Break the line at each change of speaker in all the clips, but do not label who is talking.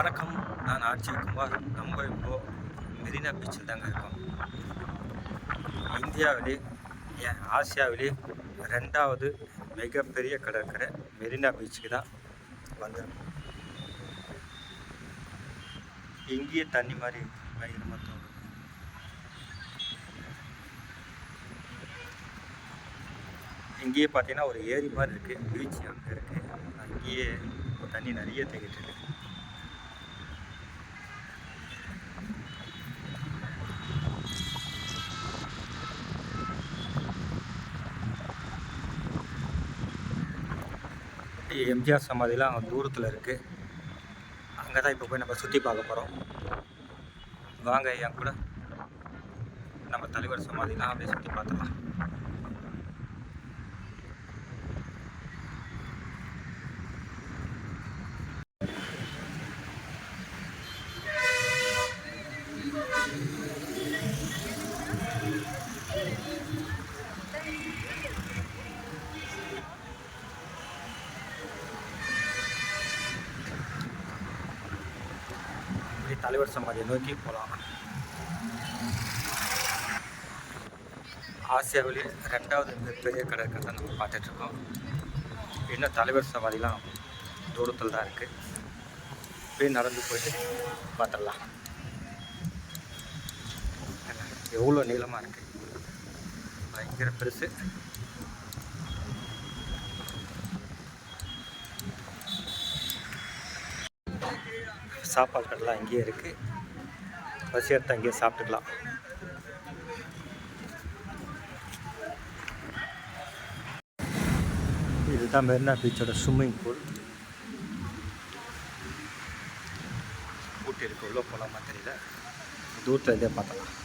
வணக்கம். நான் ஆட்சி குமார். நம்ம இப்போ மெரினா பீச்சில் தாங்க இருக்கோம். இந்தியாவிலே ஏன் ஆசியாவிலே ரெண்டாவது மிகப்பெரிய கடற்கரை மெரினா பீச்சுக்கு தான் வந்திருக்கோம் இங்கேயே தண்ணி மாதிரி பயங்கரமாக தோணும் இங்கேயே பார்த்தீங்கன்னா ஒரு ஏரி மாதிரி இருக்குது பீச் அங்கே இருக்குது அங்கேயே தண்ணி நிறைய தேங்கிட்டு எம்ஜிஆர் சமாதிலாம் அங்கே தூரத்தில் இருக்குது அங்கே தான் இப்போ போய் நம்ம சுற்றி பார்க்க போகிறோம் வாங்க என் கூட நம்ம தலைவர் சமாதிலாம் அப்படியே சுற்றி பார்த்துக்கலாம். தலைவர் சமாதியை நோக்கி போகலாம் ஆசியாவிலே ரெண்டாவது மிகப்பெரிய கடற்கரை தான் நம்ம பார்த்துட்ருக்கோம். இன்னும் தலைவர் சமாதிலாம் தூரத்தில் தான் இருக்குது போய் நடந்து போயிட்டு பார்த்துடலாம். எவ்வளோ நீளமாக இருக்குது பயங்கர பெருசு. சாப்பாடு கடைலாம் அங்கேயே இருக்குது பசி எடுத்து அங்கேயே சாப்பிட்டுக்கலாம். இதுதான் மெரினா பீச்சோட ஸ்விம்மிங் பூல் ஊட்டி இருக்கு. உள்ளே போகலாமா தெரியல தூரத்தில் இருந்தே பார்த்தலாம்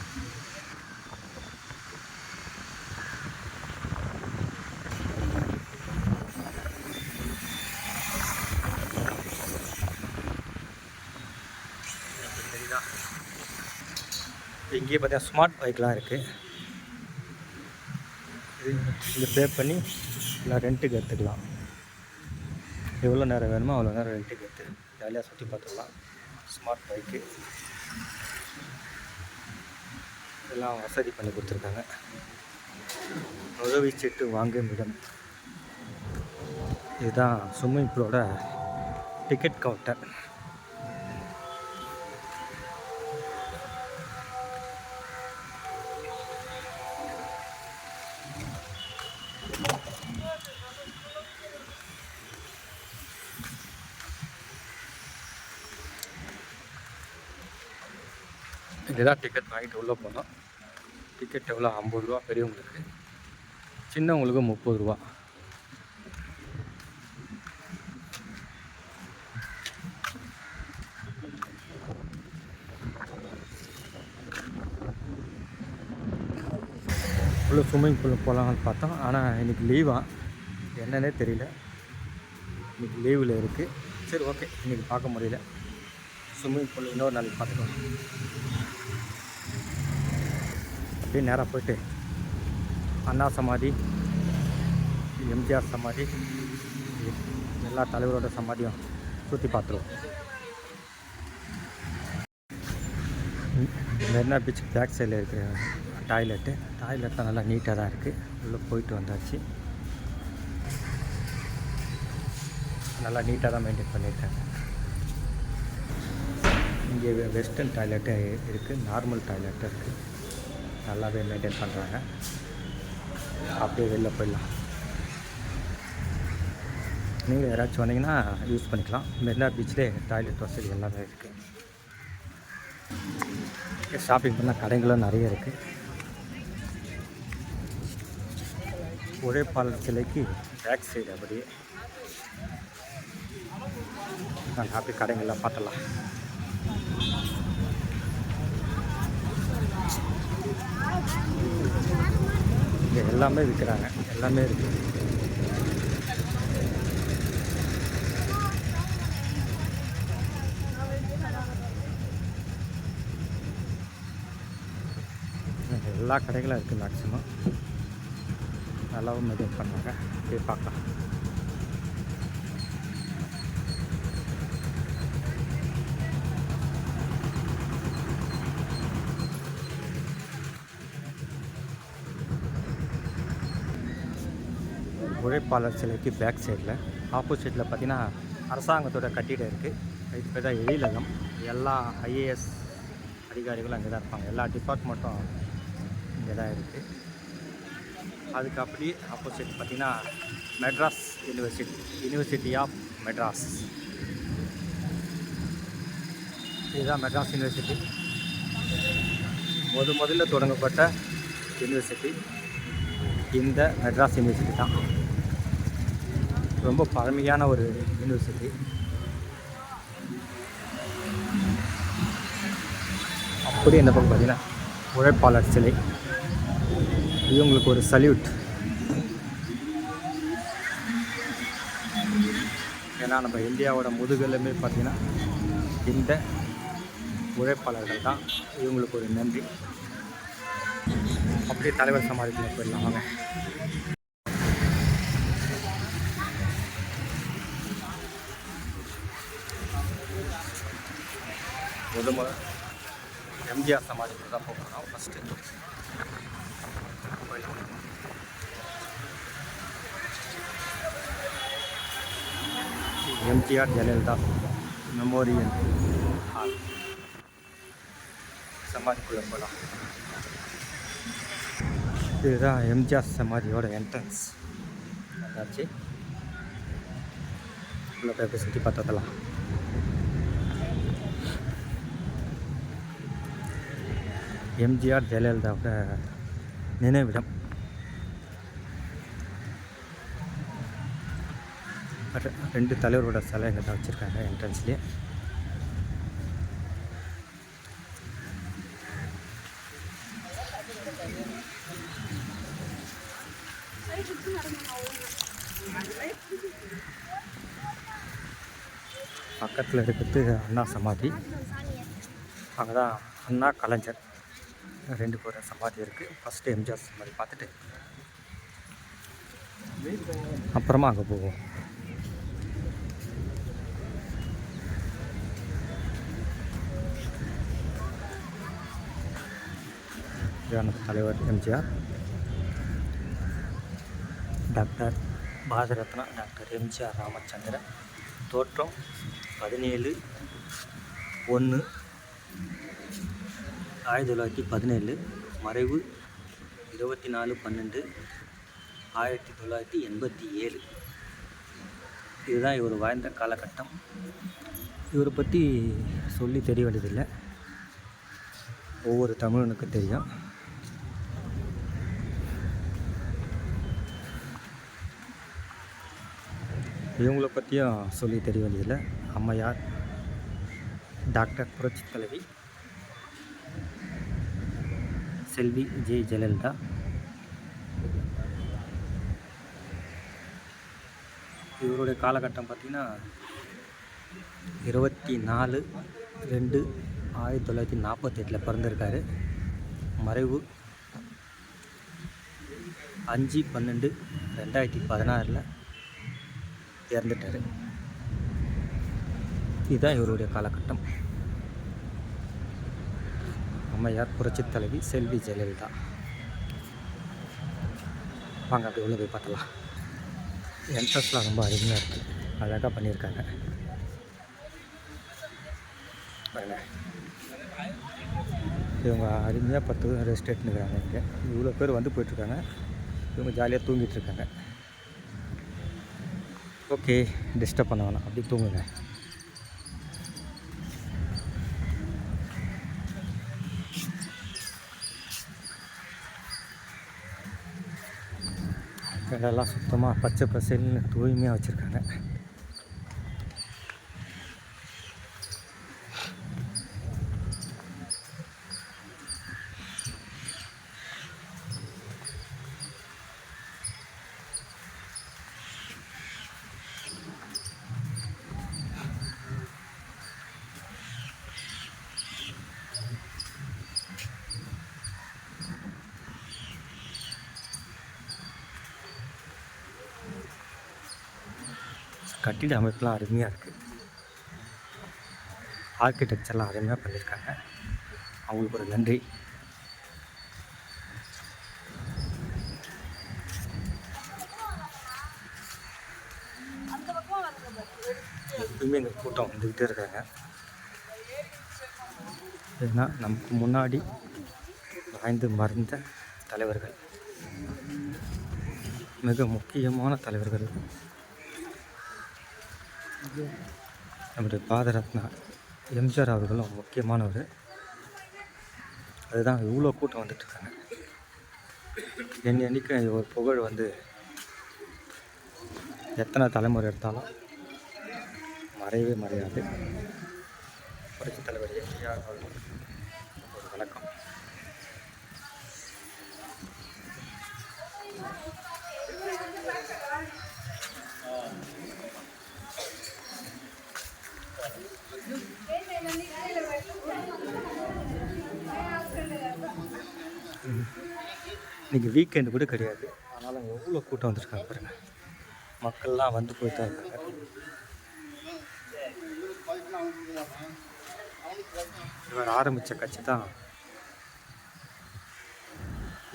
இங்கேயே பார்த்தீங்கன்னா ஸ்மார்ட் பைக்லாம் இருக்குது இது இங்கே பே பண்ணி இல்லை ரெண்ட்டுக்கு எடுத்துக்கலாம். எவ்வளோ நேரம் வேணுமோ அவ்வளோ நேரம் ரெண்ட்டுக்கு எடுத்து ஜாலியாக சுற்றி பார்த்துக்கலாம். ஸ்மார்ட் பைக்கு இதெல்லாம் வசதி பண்ணி கொடுத்துருக்காங்க. உதவி சீட்டு வாங்கும் இடம். இதுதான் ஸ்விம்மிங் பூலோட டிக்கெட் கவுண்டர் இதுதான் டிக்கெட் வாங்கிட்டு உள்ளே போனோம். டிக்கெட் எவ்வளோ? ஐம்பது ரூபா. பெரியவங்களுக்கு. சின்னவங்களுக்கு முப்பது ரூபா. உள்ளே ஸ்விம்மிங் பூல் போகலாம்னு பார்த்தோம். ஆனால் இன்றைக்கி லீவா என்னன்னே தெரியல. இன்றைக்கி லீவில் இருக்குது சரி ஓகே இன்றைக்கி பார்க்க முடியல. ஸ்விம்மிங் பூல் இன்னொரு நாளைக்கு பார்த்துக்கலாம். அப்படியே நேராக போயிட்டு அண்ணா சமாதி எம்ஜிஆர் சமாதி எல்லா தலைவரோட சமாதியும் சுற்றி பார்த்துருவோம். மெரினா பீச் பேக் சைடில் இருக்கிற டாய்லெட்டு டாய்லெட்லாம் நல்லா நீட்டாக தான் இருக்குது உள்ளே போயிட்டு வந்தாச்சு. நல்லா நீட்டாக தான் மெயின்டைன் பண்ணியிருக்காங்க. இங்கே வெஸ்டர்ன் டாய்லெட்டு இருக்குது நார்மல் டாய்லெட்டும் இருக்குது நல்லாவே மெயின்டைன் பண்ணுறாங்க அப்படியே வெளில போயிடலாம். நீங்கள் யாராச்சும் வந்தீங்கன்னா யூஸ் பண்ணிக்கலாம். மெரினா பீச்லேயே டாய்லெட் வசதி எல்லாமே இருக்குது ஷாப்பிங் பண்ணால் கடைகளும் நிறைய இருக்குது உழைப்பாளர் சிலைக்கு பேக் சைடு அப்படியே. நான் ஹாப்பி கடைகள்லாம் பார்த்தலாம் இங்கே எல்லாமே விற்கிறாங்க எல்லாமே இருக்குது எல்லா கடைகளும் இருக்குது மேக்ஸிமம் நல்லாவும் மெயின்டைன் பண்ணாங்க போய் பார்க்கலாம். உழைப்பாளர் சிலைக்கு பேக் சைடில் ஆப்போசிட்டில் பார்த்தீங்கன்னா அரசாங்கத்தோட கட்டிடம் இருக்குது இது பேர் தான் எழிலகம். எல்லா ஐஏஎஸ் அதிகாரிகளும் அங்கே தான் இருப்பாங்க. எல்லா டிபார்ட்மெண்ட்டும் இங்கே தான் இருக்குது அதுக்கு அப்படி ஆப்போசிட் பார்த்தீங்கன்னா Madras university university of Madras இதுதான் மெட்ராஸ் யூனிவர்சிட்டி முத முதல்ல தொடங்கப்பட்ட யூனிவர்சிட்டி இந்த மெட்ராஸ் யூனிவர்சிட்டி தான். ரொம்ப பழமையான ஒரு யூனிவர்சிட்டி. அப்படி இந்த பக்கம் பார்த்தீங்கன்னா உழைப்பாளர் சிலை. இவங்களுக்கு ஒரு சல்யூட். ஏன்னா நம்ம இந்தியாவோட முதுகெலுமே பார்த்தீங்கன்னா இந்த உழைப்பாளர்கள் தான். இவங்களுக்கு ஒரு நன்றி. அப்படியே தலைவர் சமாதிக்குள்ள போயிடலாம் வாங்க. முத எம்ஜிஆர் சமாதிக்கு தான் போகிறோம் first MGR Jayalalithaa memorial hall சமாதிக்குள்ளே போகலாம் இதுதான் எம்ஜிஆர் சமாதியோட என்ட்ரன்ஸ் அதாச்சு உள்ள போய் போய் சுற்றி பார்த்ததெல்லாம் எம்ஜிஆர் ஜெயலலிதாவோட நினைவிடம். ரெண்டு தலைவரோட சிலை இங்கே தான் வச்சுருக்காங்க என்ட்ரன்ஸ்லேயே பக்கத்தில் இருக்கிறது அண்ணா சமாதி. அங்கே தான் அண்ணா கலைஞர். ரெண்டு பேரும் சமாதி இருக்குது ஃபஸ்ட்டு எம்ஜிஆர் சமாதி பார்த்துட்டு. அப்புறமா அங்கே போவோம். இதான தலைவர் எம்ஜிஆர் டாக்டர் பாரதரத்னா டாக்டர் எம்ஜிஆர் ராமச்சந்திரன். தோற்றம் பதினேழு ஒன்று ஆயிரத்தி தொள்ளாயிரத்தி பதினேழு மறைவு இருபத்தி நாலு பன்னெண்டு ஆயிரத்தி தொள்ளாயிரத்தி எண்பத்தி ஏழு. இதுதான் இவர் வாழ்ந்த காலகட்டம். இவரை பற்றி சொல்லி தெரிய வேண்டியதில்லை. ஒவ்வொரு தமிழனுக்கும் தெரியும். இவங்களை பற்றியும் சொல்லி தெரிய வேண்டியதில்லை. அம்மையார் டாக்டர் புரட்சி தலைவி செல்வி ஜெய் ஜெயலலிதா. இவருடைய காலகட்டம் பார்த்திங்கன்னா இருபத்தி நாலு ரெண்டு ஆயிரத்தி தொள்ளாயிரத்தி நாற்பத்தெட்டில் பிறந்திருக்காரு. மறைவு அஞ்சு பன்னெண்டு ரெண்டாயிரத்தி பதினாறில் இறந்துட்டார். இதுதான் இவருடைய காலகட்டம். அம்மையார் புரட்சித் தலைவி செல்வி ஜெயலலிதா. வாங்க அப்படி உள்ளே போய் பார்த்தலாம் என்ட்ரன்ஸ்லாம் ரொம்ப அருமையாக இருக்குது அழகாக பண்ணியிருக்காங்க. பாருங்க. இவங்க அருமையாக பத்து ரெஸ்ட் எடுத்துருக்காங்க இங்கே. இவ்வளோ பேர் வந்து போயிட்டுருக்காங்க. இவங்க ஜாலியாக தூங்கிட்டு இருக்காங்க ஓகே டிஸ்டர்ப் பண்ண வேணாம். அப்படி தூங்குங்க. இடம்லாம் சுத்தமாக பச்சை பசேல்னு தூய்மையாக வச்சுருக்காங்க. கட்டிட அமைப்புலாம் அருமையாக இருக்குது ஆர்கிடெக்சர்லாம் அருமையாக பண்ணியிருக்காங்க அவங்களுக்கு ஒரு நன்றி. எப்பவுமே எங்கள் கூட்டம் வந்துக்கிட்டே இருக்காங்க. ஏன்னா நமக்கு முன்னாடி வாய்ந்து மறைந்த தலைவர்கள். மிக முக்கியமான தலைவர்கள். நம்முடைய பாதரத்னா எம்ஜிஆர் அவர்களும் முக்கியமானவர். அதுதான் இவ்வளோ கூட்டம் வந்துட்டுருக்காங்க. என் எண்ணிக்கை ஒரு புகழ் வந்து எத்தனை தலைமுறை எடுத்தாலும் மறையவே மறையாது. புரட்சி தலைவர் எம்ஜிஆர் அவர்கள். இன்றைக்கி வீக்கெண்டு கூட கிடையாது. ஆனாலும் எவ்வளோ கூட்டம் வந்திருக்காங்க பாருங்க. மக்கள்லாம் வந்து போயிட்டு தான் இருக்காங்க. இவர் ஆரம்பித்த கட்சி தான்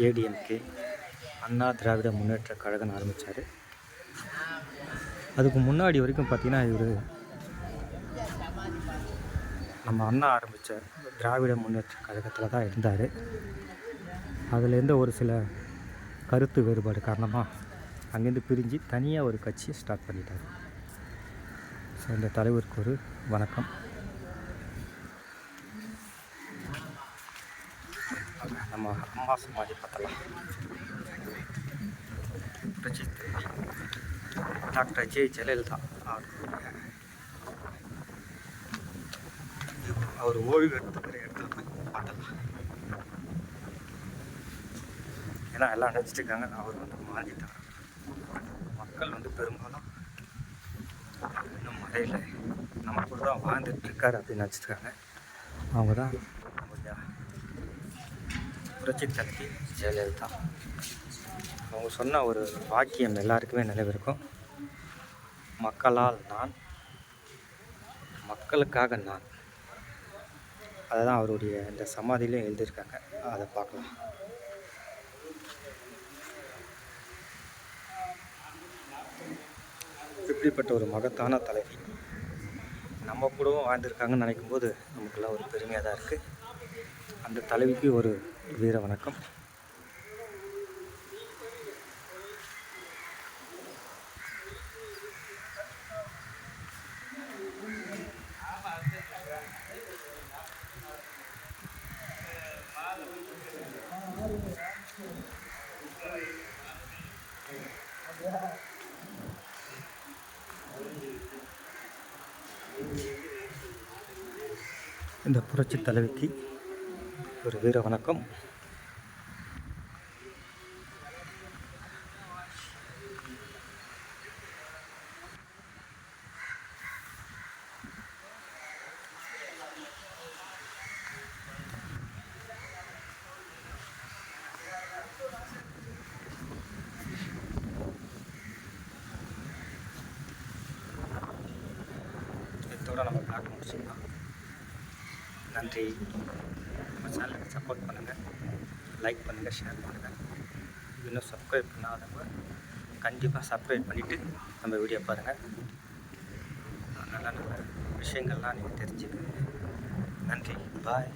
ஏடிஎம்கே அண்ணா திராவிட முன்னேற்ற கழகம் ஆரம்பித்தார் அதுக்கு முன்னாடி வரைக்கும் பார்த்தீங்கன்னா இவர் நம்ம அண்ணா ஆரம்பித்த திராவிட முன்னேற்ற கழகத்தில் தான் இருந்தார். அதுலேருந்து ஒரு சில கருத்து வேறுபாடு காரணமாக அங்கேருந்து பிரிஞ்சு தனியாக ஒரு கட்சியை ஸ்டார்ட் பண்ணிட்டார். ஸோ இந்த தலைவருக்கு ஒரு வணக்கம். நம்ம அம்மா சமாதி பார்த்தலாம் டாக்டர் ஜே ஜெயலலிதா அவர்களுடைய அவர் ஓய்வு எடுத்துக்கிற இடத்துல போய் பார்த்தலாம் ஏன்னா எல்லாம் நினச்சிட்ருக்காங்க அவர் வந்து மாறிட்டார் மக்கள் வந்து பெரும்பாலும் இன்னும் மறையில நம்ம கூட தான் வாழ்ந்துட்டுருக்காரு அப்படின்னு நினச்சிட்டு இருக்காங்க அவங்க தான் கொஞ்சம் புரட்சி தலைவி ஜெயலலிதா. அவங்க சொன்ன ஒரு வாக்கியம் எல்லாருக்குமே நினைவிருக்கும். மக்களால் நான் மக்களுக்காக நான். அதை தான் அவருடைய இந்த சமாதியிலையும் எழுதியிருக்காங்க. அதை பார்க்கலாம். இப்படிப்பட்ட ஒரு மகத்தான தலைவி நம்ம கூடவும் வாழ்ந்திருக்காங்கன்னு நினைக்கும் போது ஒரு பெருமையாக தான் இருக்குது அந்த தலைவிக்கு ஒரு வீர வணக்கம். இந்த புரட்சி தலைவிக்கு ஒரு வீர வணக்கம். இதோட நம்ம பார்க்க முடிச்சுக்கலாம். நன்றி. நம்ம சேனலுக்கு சப்போர்ட் பண்ணுங்கள் லைக் பண்ணுங்கள் ஷேர் பண்ணுங்கள் இன்னும் சப்ஸ்கிரைப் பண்ணாதவங்க கண்டிப்பாக சப்ஸ்கிரைப் பண்ணிவிட்டு நம்ம வீடியோ பாருங்கள் நல்ல நல்ல விஷயங்கள்லாம் நீங்கள் தெரிஞ்சுக்கோங்க. நன்றி. பாய்